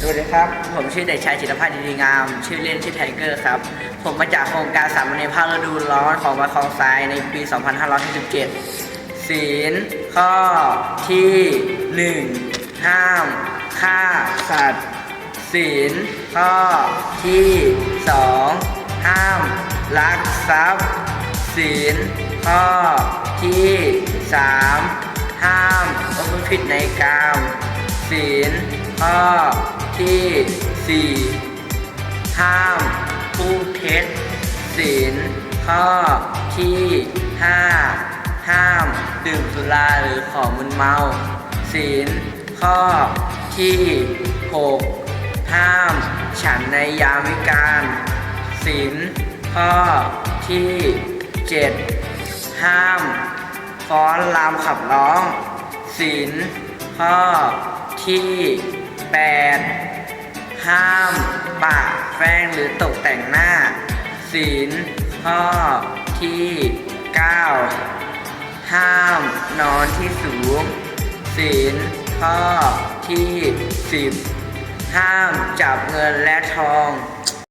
สวัสดีครับ ผมชื่อเด็กชายจิตรพัฒน์ดีงาม ชื่อเล่นชื่อไทเกอร์ครับ ผมมาจากโครงการสามในภาคฤดูร้อนของวัดคลองทรายในปี 2557ศีลข้อที่ 1 ห้ามฆ่าสัตว์ศีลข้อที่ 2 ห้ามลักทรัพย์ศีลข้อที่ 3 ห้ามประพฤติผิดในกามศีลข้อ ที่ 4 ห้ามพูดเท็จศีลข้อที่ 5 ห้ามดื่มสุราหรือของมึนเมาศีลข้อที่ 6 ห้ามฉันในยามวิกาลศีลข้อที่ 7 ห้ามฟ้อนรำขับร้องศีลข้อที่ 8 ห้ามปะแป้งหรือตกแต่งหน้า ศีลข้อที่ 9 ห้ามนอนที่สูง ศีลข้อที่ 10 ห้ามจับเงินและทอง